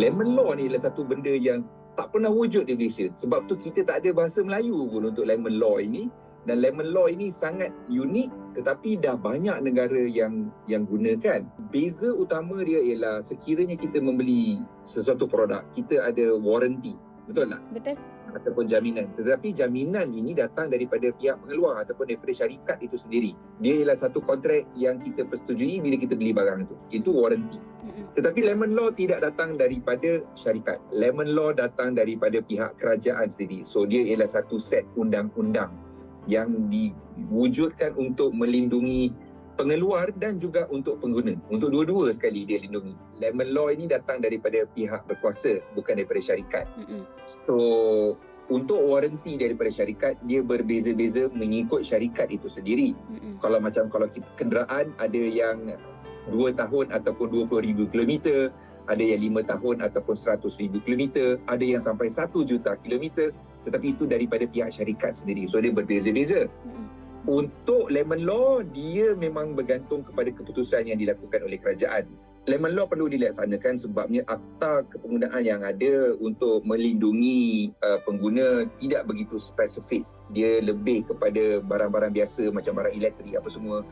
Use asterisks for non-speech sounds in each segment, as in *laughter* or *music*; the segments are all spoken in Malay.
Lemon law ni adalah satu benda yang tak pernah wujud di Malaysia. Sebab tu kita tak ada bahasa Melayu pun untuk lemon law ini. Dan lemon law ini sangat unik tetapi dah banyak negara yang yang gunakan. Beza utama dia ialah sekiranya kita membeli sesuatu produk, kita ada warranty. Betul tak? Betul. Ataupun jaminan. Tetapi jaminan ini datang daripada pihak pengeluar ataupun daripada syarikat itu sendiri. Dia ialah satu kontrak yang kita persetujui bila kita beli barang itu. Itu warranty. Tetapi lemon law tidak datang daripada syarikat. Lemon law datang daripada pihak kerajaan sendiri. So dia ialah satu set undang-undang yang diwujudkan untuk melindungi pengeluar dan juga untuk pengguna. Untuk dua-dua sekali dia lindungi. Lemon law ini datang daripada pihak berkuasa bukan daripada syarikat. Mm-mm. So untuk warranty daripada syarikat dia berbeza-beza mengikut syarikat itu sendiri. Mm-mm. Kalau macam kalau kita, kenderaan ada yang 2 tahun ataupun 20,000 kilometer, ada yang 5 tahun ataupun 100,000 kilometer, ada yang sampai 1 juta kilometer tetapi itu daripada pihak syarikat sendiri. So dia berbeza-beza. Mm-mm. Untuk lemon law dia memang bergantung kepada keputusan yang dilakukan oleh kerajaan. Lemon law perlu dilaksanakan sebabnya akta kepenggunaan yang ada untuk melindungi uh, pengguna tidak begitu spesifik. Dia lebih kepada barang-barang biasa macam barang elektrik apa semua.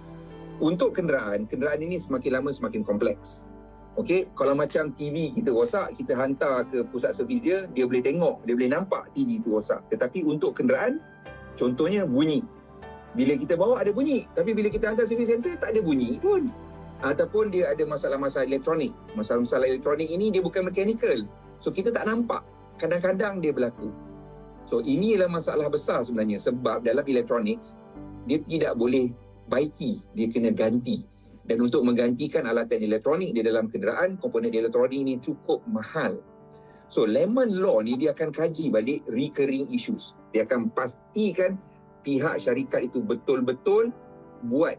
Untuk kenderaan, kenderaan ini semakin lama semakin kompleks. Okey, kalau macam TV kita rosak, kita hantar ke pusat servis dia, dia boleh tengok, dia boleh nampak TV itu rosak. Tetapi untuk kenderaan, contohnya bunyi. Bila kita bawa ada bunyi, tapi bila kita hantar servis center tak ada bunyi pun. Ataupun dia ada masalah-masalah elektronik. Masalah-masalah elektronik ini dia bukan mechanical. So kita tak nampak. Kadang-kadang dia berlaku. So ini ialah masalah besar sebenarnya sebab dalam electronics dia tidak boleh baiki, dia kena ganti. Dan untuk menggantikan alatan elektronik di dalam kenderaan, komponen elektronik ini cukup mahal. So Lemon Law ni dia akan kaji balik recurring issues. Dia akan pastikan pihak syarikat itu betul-betul buat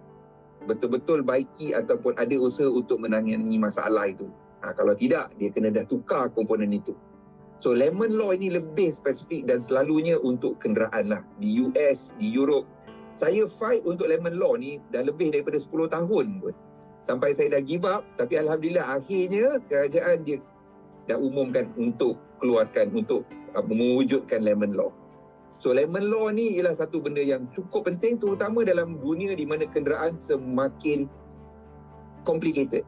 betul-betul baiki ataupun ada usaha untuk menangani masalah itu. Ha, kalau tidak, dia kena dah tukar komponen itu. So lemon law ini lebih spesifik dan selalunya untuk kenderaan lah. Di US, di Europe. Saya fight untuk lemon law ni dah lebih daripada 10 tahun pun. Sampai saya dah give up. Tapi Alhamdulillah akhirnya kerajaan dia dah umumkan untuk keluarkan, untuk uh, mewujudkan lemon law. So lemon law ni ialah satu benda yang cukup penting terutama dalam dunia di mana kenderaan semakin complicated.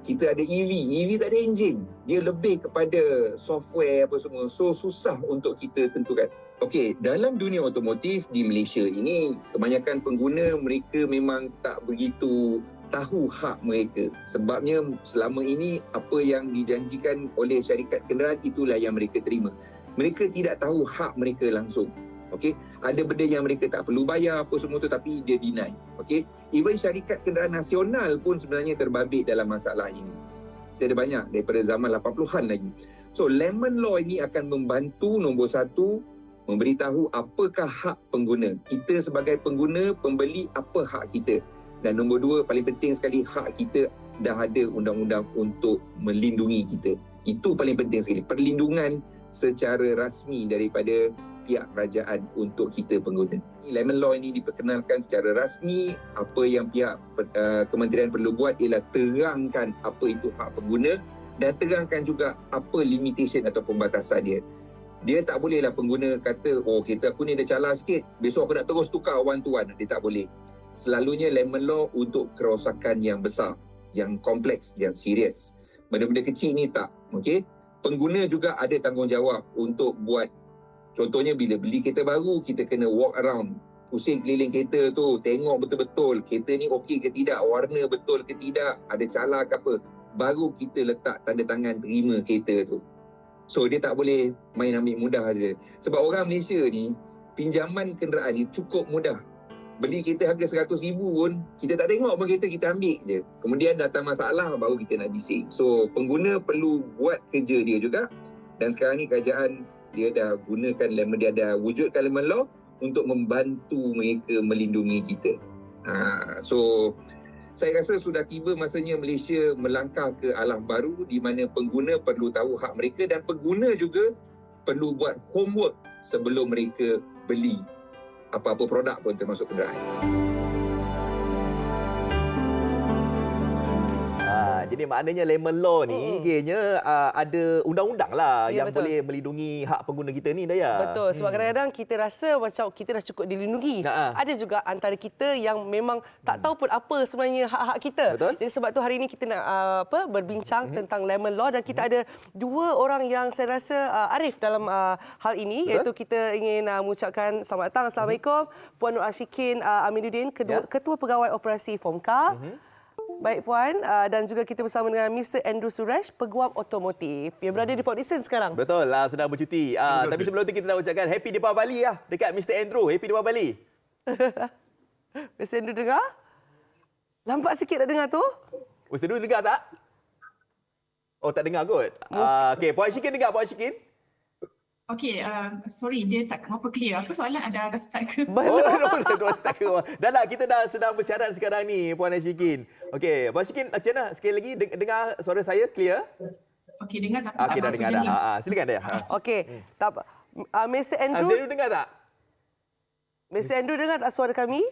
Kita ada EV, EV tak ada enjin. Dia lebih kepada software apa semua. So susah untuk kita tentukan. Okey, dalam dunia otomotif di Malaysia ini kebanyakan pengguna mereka memang tak begitu tahu hak mereka. Sebabnya selama ini apa yang dijanjikan oleh syarikat kenderaan itulah yang mereka terima. Mereka tidak tahu hak mereka langsung. Okey, ada benda yang mereka tak perlu bayar apa semua tu tapi dia deny. Okey, even syarikat kenderaan nasional pun sebenarnya terbabit dalam masalah ini. Kita ada banyak daripada zaman 80-an lagi. So, lemon law ini akan membantu nombor satu memberitahu apakah hak pengguna. Kita sebagai pengguna, pembeli, apa hak kita. Dan nombor dua, paling penting sekali, hak kita dah ada undang-undang untuk melindungi kita. Itu paling penting sekali. Perlindungan secara rasmi daripada pihak kerajaan untuk kita pengguna. Lemon Law ini diperkenalkan secara rasmi. Apa yang pihak uh, kementerian perlu buat ialah terangkan apa itu hak pengguna dan terangkan juga apa limitation atau pembatasan dia. Dia tak bolehlah pengguna kata, oh kereta aku ni dah calar sikit, besok aku nak terus tukar one to one. Dia tak boleh. Selalunya lemon law untuk kerosakan yang besar, yang kompleks, yang serius. Benda-benda kecil ni tak. Okay? Pengguna juga ada tanggungjawab untuk buat Contohnya bila beli kereta baru, kita kena walk around. Pusing keliling kereta tu, tengok betul-betul kereta ni okey ke tidak, warna betul ke tidak, ada calar ke apa. Baru kita letak tanda tangan terima kereta tu. So dia tak boleh main ambil mudah saja. Sebab orang Malaysia ni, pinjaman kenderaan ni cukup mudah. Beli kereta harga RM100,000 pun, kita tak tengok pun kereta kita ambil je. Kemudian datang masalah, baru kita nak bising. So pengguna perlu buat kerja dia juga. Dan sekarang ni kerajaan dia dah gunakan lemon dia dah wujudkan lemon law untuk membantu mereka melindungi kita. Ha, so saya rasa sudah tiba masanya Malaysia melangkah ke alam baru di mana pengguna perlu tahu hak mereka dan pengguna juga perlu buat homework sebelum mereka beli apa-apa produk pun termasuk kenderaan. Ah, jadi maknanya lemon law ni Mm-mm. kiranya uh, ada undang-undang lah Ya, yang betul. boleh melindungi hak pengguna kita ni Daya. Betul. Sebab kadang-kadang kita rasa macam kita dah cukup dilindungi. Ha, ha. Ada juga antara kita yang memang tak tahu pun apa sebenarnya hak-hak kita. Betul. Jadi sebab tu hari ini kita nak uh, apa berbincang tentang lemon law dan kita ada dua orang yang saya rasa uh, arif dalam uh, hal ini Betul. iaitu kita ingin uh, mengucapkan selamat datang Assalamualaikum Puan Nur Ashikin uh, Aminuddin kedua, Ya. Ketua Pegawai Operasi Fomka. Baik Puan uh, dan juga kita bersama dengan Mr Andrew Suresh Peguam Otomotif yang berada di Port Dickson sekarang. Betul lah sedang bercuti. Ah tapi sebelum tu kita nak ucapkan happy Deepavali lah dekat Mr Andrew. Happy Deepavali. *laughs* Mr Andrew dengar? Lambat sikit tak dengar tu? Mr Andrew dengar tak? Oh tak dengar kot. Ah okey, Puan Syikin dengar Puan Syikin? Okay, uh, sorry dia tak apa clear. Apa soalan ada ada start ke? Oh, no, no, no, stuck ke. Dah lah, kita dah sedang bersiaran sekarang ni, Puan Ashikin. Okey, Puan Ashikin, macam mana? Sekali lagi, deng- dengar suara saya clear? Okay, dengar tak? Okey, dah dengar dah. Ha, ha. Silakan dah. Ha. Okey, tak apa. Uh, Mr Ah, Andrew, Zairu dengar tak? Mr Andrew dengar tak suara kami?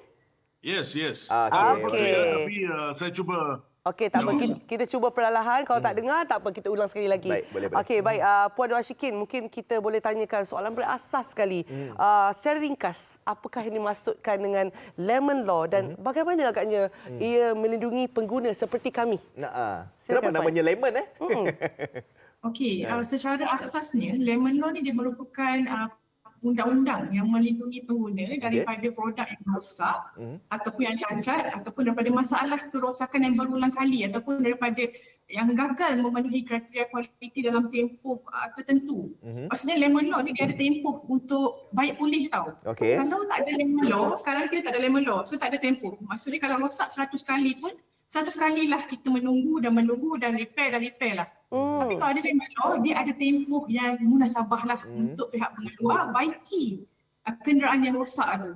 Yes, yes. Ah, Ah, okey. betul ya. Tapi uh, saya cuba Okey, tak apa. No. Kita, kita cuba perlahan. Kalau tak dengar, tak apa. Kita ulang sekali lagi. Hmm. Baik, boleh, boleh. Okey, baik. Uh, Puan Dua Ashikin, mungkin kita boleh tanyakan soalan berasas sekali. Hmm. Uh, secara ringkas, apakah yang dimaksudkan dengan lemon law dan Hmm. bagaimana agaknya ia melindungi pengguna seperti kami? Nah, ah. Silakan, Kenapa Puan. namanya lemon eh? Mm-mm. *laughs* Okey, uh, secara asasnya lemon law ni dia merupakan uh, undang-undang yang melindungi pengguna daripada produk yang rosak Mhm. ataupun yang cacat ataupun daripada masalah kerosakan yang berulang kali ataupun daripada yang gagal memenuhi kriteria kualiti dalam tempoh uh, tertentu. Mhm. Maksudnya lemon law ni dia ada tempoh untuk baik pulih tau. Okey. Kalau tak ada lemon law, sekarang kita tak ada lemon law, so tak ada tempoh. Maksudnya kalau rosak 100 kali pun, 100 kalilah kita menunggu dan menunggu dan repair dan repair lah. Hmm. Tapi kalau ada law, dia ada tempoh yang munasabah lah Hmm. untuk pihak pengeluar baiki uh, kenderaan yang rosak tu.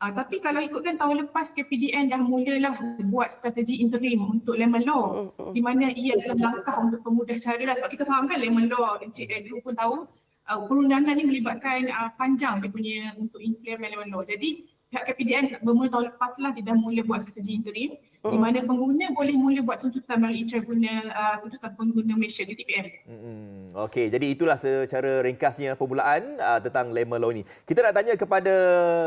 Uh, tapi kalau ikutkan tahun lepas KPDN dah mulalah buat strategi interim untuk lemon law Mm, mm. di mana ia adalah langkah untuk pemudah cara lah sebab kita faham kan lemon law Encik Andrew pun tahu uh, perundangan ni melibatkan uh, panjang dia punya untuk implement lemon law. Jadi pihak KPDN bermula tahun lepas lah dia dah mula buat strategi interim di mana pengguna boleh mula buat tuntutan melalui tribunal uh, tuntutan pengguna Malaysia di TPM. Hmm, Okey, jadi itulah secara ringkasnya permulaan uh, tentang lemon law ni. Kita nak tanya kepada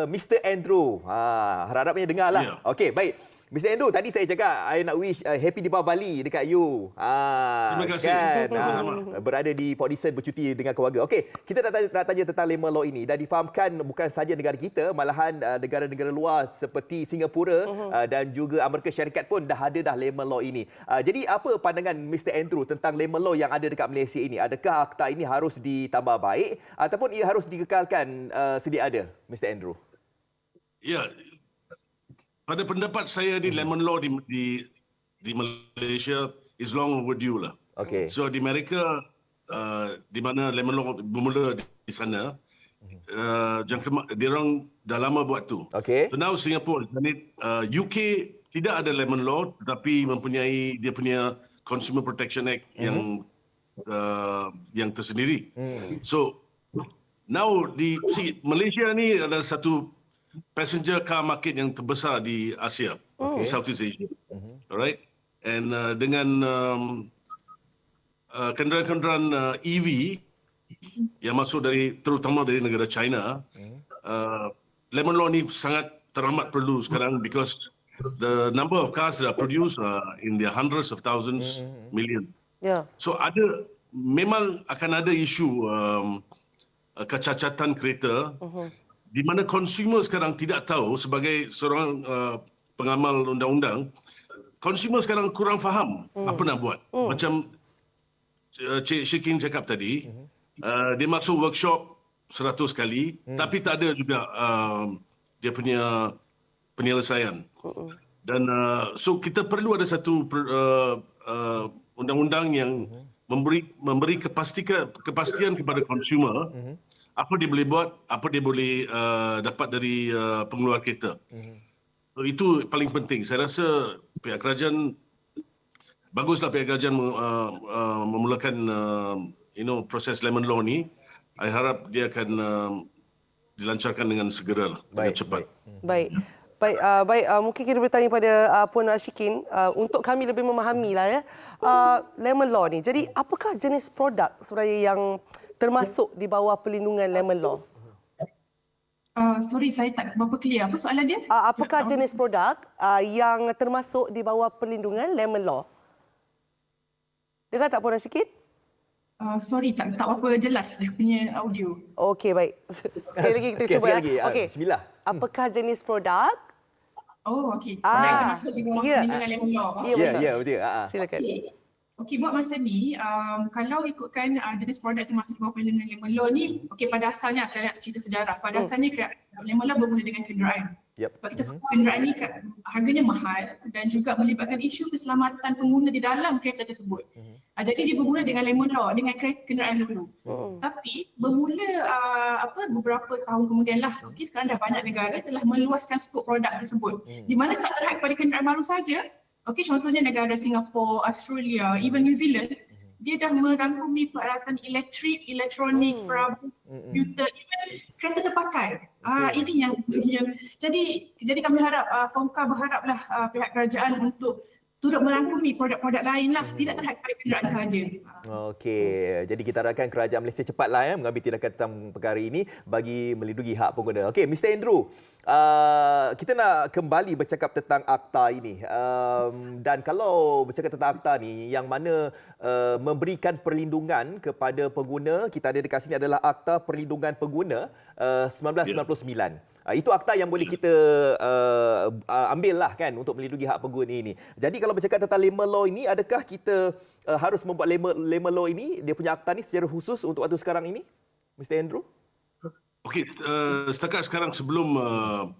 Mr. Andrew. Ha, harap-harapnya dengar lah. Ya. Okey, baik. Mr. Andrew, tadi saya cakap I nak wish uh, happy Deepavali dekat you. Ha, Terima kasih. Kan, ha, berada di Port Dickson bercuti dengan keluarga. Okey, kita nak tanya, nak tanya tentang lemon law ini. Dan difahamkan bukan saja negara kita, malahan uh, negara-negara luar seperti Singapura uh, dan juga Amerika Syarikat pun dah ada dah lemon law ini. Uh, jadi apa pandangan Mr. Andrew tentang lemon law yang ada dekat Malaysia ini? Adakah akta ini harus ditambah baik ataupun ia harus dikekalkan uh, sedia ada, Mr. Andrew? ya pada pendapat saya ni lemon law di di di Malaysia is long overdue lah. Okey. So di Amerika uh, di mana lemon law bermula di sana uh, jangka dia orang dah lama buat tu. Okey. So now Singapore dan uh, UK tidak ada lemon law tetapi mempunyai dia punya Consumer Protection Act Mhm. yang uh, yang tersendiri. Hmm. So now di see, Malaysia ni adalah satu passenger car market yang terbesar di Asia, di Southeast Asia. Alright. And uh, dengan um, uh, kenderaan-kenderaan uh, EV yang masuk dari terutama dari negara China, uh, lemon law ni sangat teramat perlu sekarang because the number of cars that are produced uh, in the hundreds of thousands, million. Ya. So ada memang akan ada isu um, uh, kecacatan kereta uh-huh. Di mana consumer sekarang tidak tahu sebagai seorang uh, pengamal undang-undang consumer sekarang kurang faham uh. apa nak buat. Uh. Macam uh, Cik Syikin cakap tadi uh-huh. uh, dia masuk workshop 100 kali uh. tapi tak ada juga uh, dia punya penyelesaian. Uh-uh. Dan uh, so kita perlu ada satu uh, uh, undang-undang yang uh-huh. memberi memberi kepastian kepastian kepada consumer uh-huh. Apa dia boleh buat, apa dia boleh uh, dapat dari uh, pengeluar kereta. Uh-huh. So, itu paling penting. Saya rasa pihak kerajaan baguslah pihak kerajaan uh, uh, memulakan uh, you know proses lemon law ni. Saya harap dia akan uh, dilancarkan dengan segera lah, dengan Baik, cepat. baik. Baik. Baik, uh, baik uh, mungkin kita bertanya pada uh, Puan Ashikin uh, untuk kami lebih memahami lah ya. Uh, lemon law ni. Jadi apakah jenis produk sebenarnya yang termasuk di bawah perlindungan lemon law? Uh, sorry, saya tak berapa clear. Apa soalan dia? Uh, apakah jenis produk uh, yang termasuk di bawah perlindungan lemon law? Dengar tak Puan Ashikin? Uh, sorry, tak tak apa jelas dia punya audio. Okey, baik. *laughs* Sekali lagi kita Sikit, cuba. ya. lagi. Okey. Bismillah. Apakah jenis produk? Oh, okey. Ah, Ah, termasuk di bawah ya. perlindungan lemon law. Ya, Ya, betul. ya, betul. Ha. ah. Silakan. Okey. Okey, buat masa ni, um, kalau ikutkan uh, jenis produk termasuk di bawah perlindungan lemon law ni, okey pada asalnya, saya nak cerita sejarah. Pada Hmm. asalnya, lemon law bermula dengan kenderaan. Yep. Sebab kita semua kenderaan ni harganya mahal dan juga melibatkan isu keselamatan pengguna di dalam kereta tersebut. Mhm. Uh, jadi dia bermula dengan lemon law, dengan kenderaan dulu. Hmm. Tapi bermula uh, apa beberapa tahun kemudian lah, okey sekarang dah banyak negara telah meluaskan skop produk tersebut. Hmm. Di mana tak terhad pada kenderaan baru saja. Okey contohnya negara Singapura, Australia, even New Zealand, dia dah merangkumi peralatan elektrik, elektronik, Hmm. perahu, komputer, even kereta terpakai. Ah ini yang, yang jadi jadi kami harap uh, Fomka berharaplah uh, pihak kerajaan untuk turut merangkumi produk-produk lain lah, tidak terhad pada kenderaan sahaja. Okey, jadi kita harapkan kerajaan Malaysia cepatlah ya mengambil tindakan tentang perkara ini bagi melindungi hak pengguna. Okey, Mr Andrew, uh, kita nak kembali bercakap tentang akta ini. Um, dan kalau bercakap tentang akta ni yang mana uh, memberikan perlindungan kepada pengguna, kita ada dekat sini adalah Akta Perlindungan Pengguna uh, 1999. Uh, itu akta yang boleh kita uh, uh, ambil lah kan untuk melindungi hak pengguna ini. Jadi kalau bercakap tentang lemon law ini, adakah kita uh, harus membuat lemon, lemon law ini, dia punya akta ni secara khusus untuk waktu sekarang ini? Mr. Andrew? Okey, uh, setakat sekarang sebelum uh,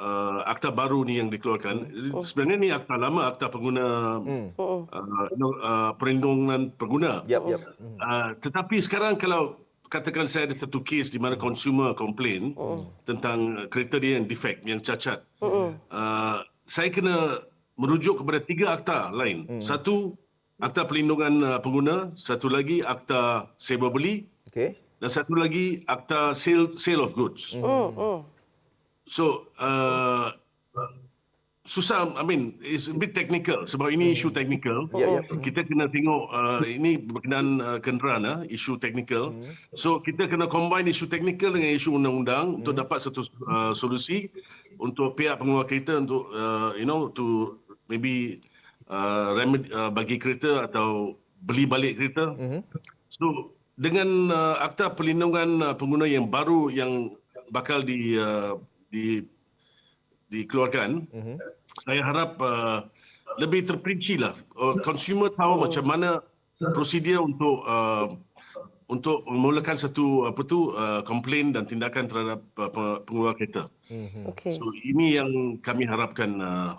uh, akta baru ni yang dikeluarkan, sebenarnya ni akta lama, akta pengguna Hmm. Hmm. uh, no- uh, perlindungan pengguna. Yap, yap. Hmm. Uh, tetapi sekarang kalau katakan saya ada satu kes di mana consumer komplain tentang uh, kereta dia yang defect, yang cacat. Uh, saya kena merujuk kepada tiga akta lain. Satu akta perlindungan uh, pengguna, satu lagi akta sewa beli Okey. dan satu lagi akta sale sale of goods. Hmm. Hmm. So uh, susah I mean it's a bit technical sebab ini isu technical. Ya, ya. Kita kena tengok uh, ini berkenaan uh, kenderaan uh, isu technical. So kita kena combine isu technical dengan isu undang-undang untuk dapat satu uh, solusi untuk pihak pengeluar kereta untuk uh, you know to maybe uh, remedy, uh, bagi kereta atau beli balik kereta. So dengan uh, akta perlindungan uh, pengguna yang baru yang bakal di uh, di dikeluarkan, Mhm. saya harap uh, lebih terperinci lah. Uh, consumer tahu macam mana prosedur untuk uh, untuk memulakan satu apa tu uh, komplain dan tindakan terhadap uh, pe- pengeluar kereta. Okey. So ini yang kami harapkan uh,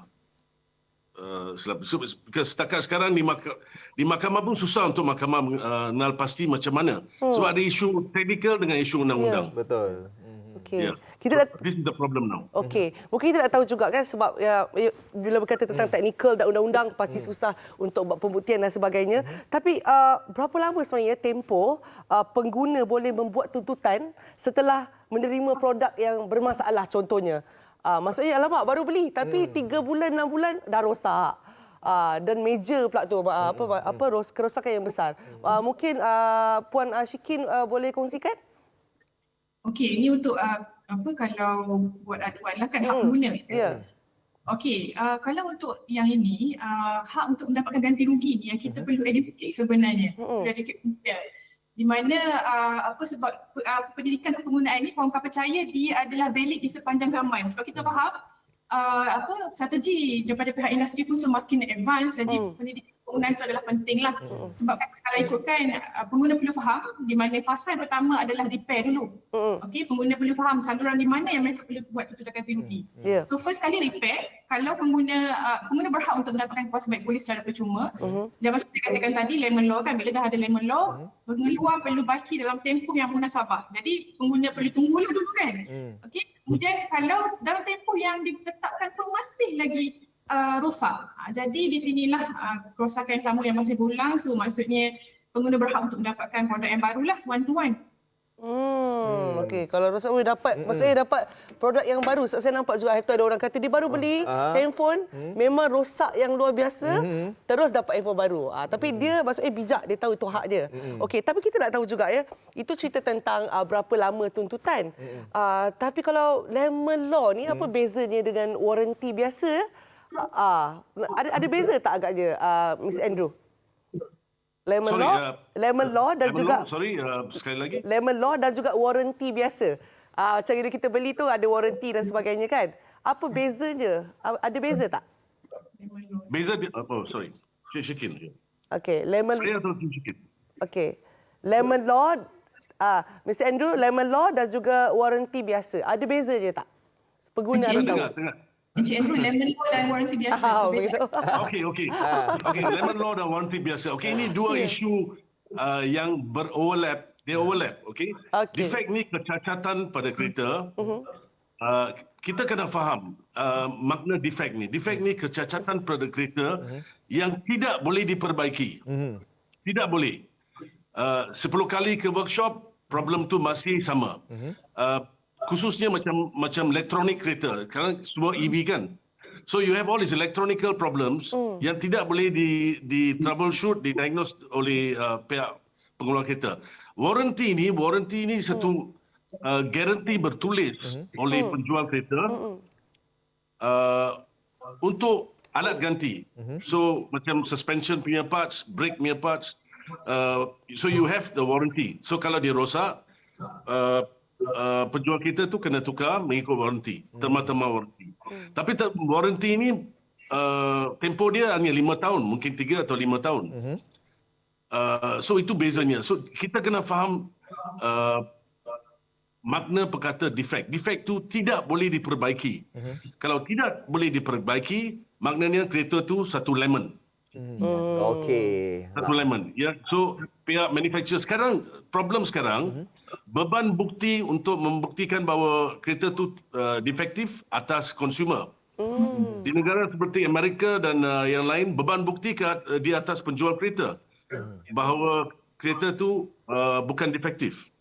uh, so, setakat sekarang di, maka, di mahkamah pun susah untuk mahkamah uh, mengenal pasti macam mana. Sebab ada isu teknikal dengan isu undang-undang. Betul. Okey. Yeah. Kita So, dah this is the problem now. Okey, mungkin kita nak tahu juga kan sebab ya, ya, bila berkata tentang teknikal dan undang-undang pasti susah untuk buat pembuktian dan sebagainya. Tapi uh, berapa lama sebenarnya tempoh uh, pengguna boleh membuat tuntutan setelah menerima produk yang bermasalah contohnya. Uh, maksudnya alamak baru beli tapi tiga bulan enam bulan dah rosak. Uh, dan major pula tu uh, apa apa ros, kerosakan yang besar. Uh, mungkin uh, puan Ashikin uh, boleh kongsikan? Okey, ini untuk uh, apa kalau buat aduan lah kan hak Hmm, pengguna. Ya. Okey, uh, kalau untuk yang ini, uh, hak untuk mendapatkan ganti rugi ni yang kita perlu educate sebenarnya. Educate pengguna. Di mana uh, apa sebab uh, pendidikan penggunaan ini, Faham percaya dia adalah valid di sepanjang zaman. Sebab kita faham uh, apa strategi daripada pihak industri pun semakin advance jadi Hmm. pendidikan penggunaan itu adalah penting lah. Sebab kan kalau ikutkan uh, pengguna perlu faham di mana fasa pertama adalah repair dulu. Mm-mm. Okey, pengguna perlu faham saluran di mana yang mereka perlu buat tuntutan ganti rugi. Ya. So first kali repair, kalau pengguna uh, pengguna berhak untuk mendapatkan kuasa baik polis secara percuma. Mhm. Dan macam saya katakan tadi lemon law kan bila dah ada lemon law, pengeluar perlu baki dalam tempoh yang munasabah. Jadi pengguna perlu tunggu dulu kan. Hmm. Okey. Kemudian kalau dalam tempoh yang ditetapkan pun masih lagi uh, rosak. Uh, jadi di sinilah uh, kerosakan yang sama yang masih berulang. So maksudnya pengguna berhak untuk mendapatkan produk yang barulah one to one. Hmm, okey. Kalau rosak boleh dapat, hmm. maksudnya dapat produk yang baru. Sebab saya nampak juga ada orang kata dia baru beli Ah. handphone, hmm. memang rosak yang luar biasa, hmm. terus dapat handphone baru. Ah, tapi hmm. dia maksudnya bijak, dia tahu itu hak dia. Hmm. Okey, tapi kita nak tahu juga ya, itu cerita tentang uh, berapa lama tuntutan. Hmm. Uh, tapi kalau lemon law ni hmm. apa bezanya dengan warranty biasa? Ah, uh, ada ada beza tak agaknya uh, Miss Andrew? Lemon Sorry, law, uh, lemon law dan Lemon juga law, sorry, uh, sekali lagi. lemon law dan juga warranty biasa. Ah macam yang kita beli tu ada warranty dan sebagainya kan. Apa bezanya? Ah, Ada beza tak? Beza, di- oh sorry. Cik Syikin. Okey, lemon Saya atau Syikin? okey. Lemon law ah Mr Andrew lemon law dan juga warranty biasa. Ada beza je tak? Pengguna harus Tengah, tahu. tengah. Encik Andrew, lemon law dan warranty biasa. Ah. Okey, okey. Okey, lemon law dan warranty biasa. Okey, ini dua isu uh, yang beroverlap. Dia overlap, okey? Okey. Defect ni kecacatan pada kereta. Uh, kita kena faham uh, makna defect ni. Defect ni kecacatan pada kereta yang tidak boleh diperbaiki. Tidak boleh. Uh, 10 kali ke workshop, problem tu masih sama. Uh, khususnya macam macam elektronik kereta. Sekarang semua EV kan. So you have all these electronical problems yang tidak boleh di di troubleshoot, didiagnose oleh uh, pihak pengeluar kereta. Warranty ni, warranty ni satu uh, garanti bertulis oleh penjual kereta uh, untuk alat ganti. So macam suspension punya parts, brake punya parts. Uh, so you have the warranty. So kalau dia rosak, uh, uh, penjual kita tu kena tukar mengikut warranty, terma-terma warranty. Tapi ter- warranty ni uh, tempoh dia hanya lima tahun, mungkin tiga atau lima tahun. Uh, so itu bezanya. So kita kena faham uh, makna perkata defect. Defect tu tidak boleh diperbaiki. Uh-huh. Kalau tidak boleh diperbaiki, maknanya kereta tu satu lemon. Okey. Satu lemon. Ya. So pihak manufacturer sekarang problem sekarang uh-huh. beban bukti untuk membuktikan bahawa kereta tu uh, defektif atas consumer. Uh-huh. Di negara seperti Amerika dan uh, yang lain beban bukti ke, uh, di atas penjual kereta bahawa kereta tu uh, bukan defektif.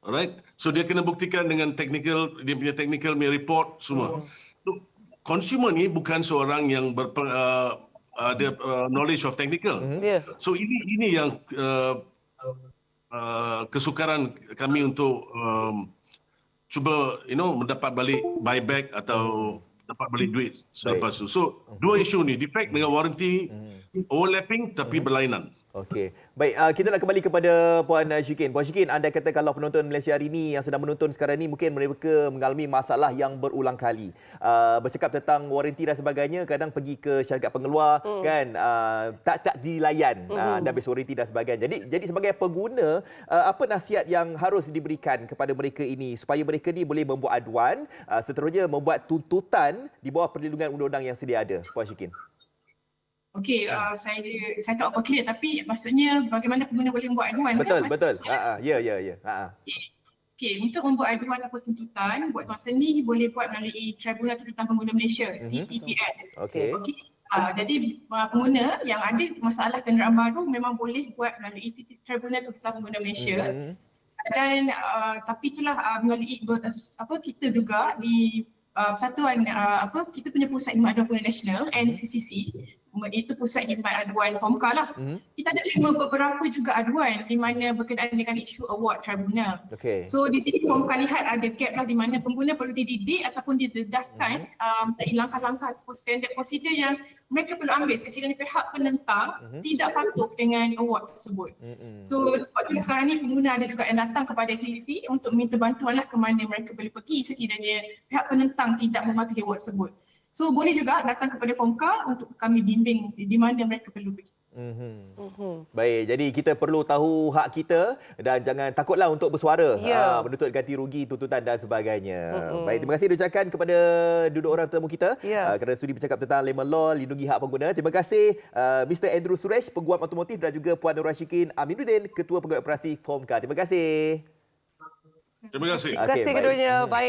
Alright. So dia kena buktikan dengan technical dia punya technical punya report semua. So, consumer ni bukan seorang yang ber, uh, ada uh, knowledge of technical. Ya. So ini ini yang uh, uh, kesukaran kami untuk um, cuba you know mendapat balik buyback atau dapat balik duit selepas tu. So dua isu ni defect dengan warranty overlapping tapi berlainan. Okey. Baik, uh, kita nak kembali kepada Puan uh, Syikin. Puan Syikin, anda kata kalau penonton Malaysia hari ini yang sedang menonton sekarang ni mungkin mereka mengalami masalah yang berulang kali. Uh, bercakap tentang waranti dan sebagainya, kadang pergi ke syarikat pengeluar mm. kan uh, tak tak dilayan mm. uh, dan habis waranti dan sebagainya. Jadi jadi sebagai pengguna, uh, apa nasihat yang harus diberikan kepada mereka ini supaya mereka ni boleh membuat aduan, uh, seterusnya membuat tuntutan di bawah perlindungan undang-undang yang sedia ada. Puan Syikin. Okey, uh, saya saya tak apa clear tapi maksudnya bagaimana pengguna boleh membuat aduan Betul, kan? betul. Maksudnya, Ha ah, ya ya ya. Ha ah. Okey, untuk membuat aduan atau tuntutan, buat masa ni boleh buat melalui Tribunal Tuntutan Pengguna Malaysia, Mhm. TPPN. Okey. Okey. Uh, jadi uh, pengguna yang ada masalah kenderaan baru memang boleh buat melalui Tribunal Tuntutan Pengguna Malaysia. Mhm. Dan uh, tapi itulah uh, melalui ber- apa kita juga di uh, persatuan uh, apa kita punya pusat khidmat aduan pengguna nasional NCCC itu pusat khidmat aduan FOMKA lah. Mhm. Kita ada terima beberapa juga aduan di mana berkenaan dengan isu award tribunal. Okey. So di sini FOMKA lihat ada gap lah di mana pengguna perlu dididik ataupun didedahkan um, dari langkah-langkah ataupun standard prosedur yang mereka perlu ambil sekiranya pihak penentang tidak patuh dengan award tersebut. Mhm. So sebab tu sekarang ni pengguna ada juga yang datang kepada CCC untuk minta bantuan lah ke mana mereka boleh pergi sekiranya pihak penentang tidak mematuhi award tersebut. So boleh juga datang kepada FOMKA untuk kami bimbing di mana mereka perlu pergi. Mhm. Mhm. Baik, jadi kita perlu tahu hak kita dan jangan takutlah untuk bersuara Ya. ah, menuntut ganti rugi, tuntutan dan sebagainya. Baik, terima kasih diucapkan kepada duduk orang tetamu kita Ya. ah, kerana sudi bercakap tentang lemon law, lindungi hak pengguna. Terima kasih ah, Mr. Andrew Suresh, Peguam Otomotif dan juga Puan Nur Rashikin Aminuddin, Ketua Pegawai Operasi FOMKA. Terima kasih. Terima kasih. Terima kasih baik. keduanya. Baik.